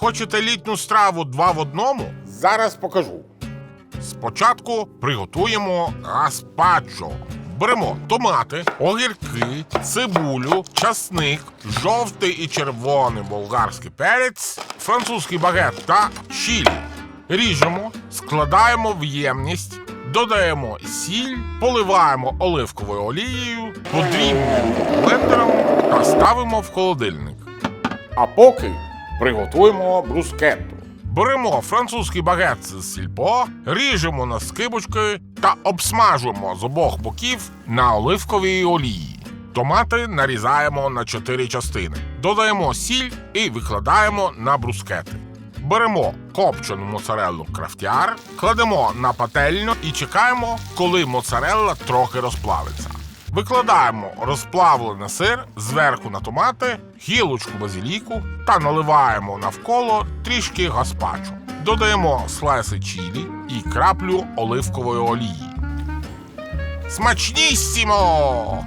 Хочете літню страву два в одному? Зараз покажу. Спочатку приготуємо гаспачо. Беремо томати, огірки, цибулю, часник, жовтий і червоний болгарський перець, французький багет та чілі. Ріжемо, складаємо в ємність, додаємо сіль, поливаємо оливковою олією, подрібнюємо блендером та ставимо в холодильник. А поки приготуємо брускетту. Беремо французький багет з сільпо, ріжемо на скибочки та обсмажуємо з обох боків на оливковій олії. Томати нарізаємо на чотири частини, додаємо сіль і викладаємо на брускети. Беремо копчену моцареллу крафтяр, кладемо на пательню і чекаємо, коли моцарелла трохи розплавиться. Викладаємо розплавлений сир зверху на томати, гілочку базиліку та наливаємо навколо трішки гаспачо. Додаємо слайси чілі і краплю оливкової олії. Смачнісімо!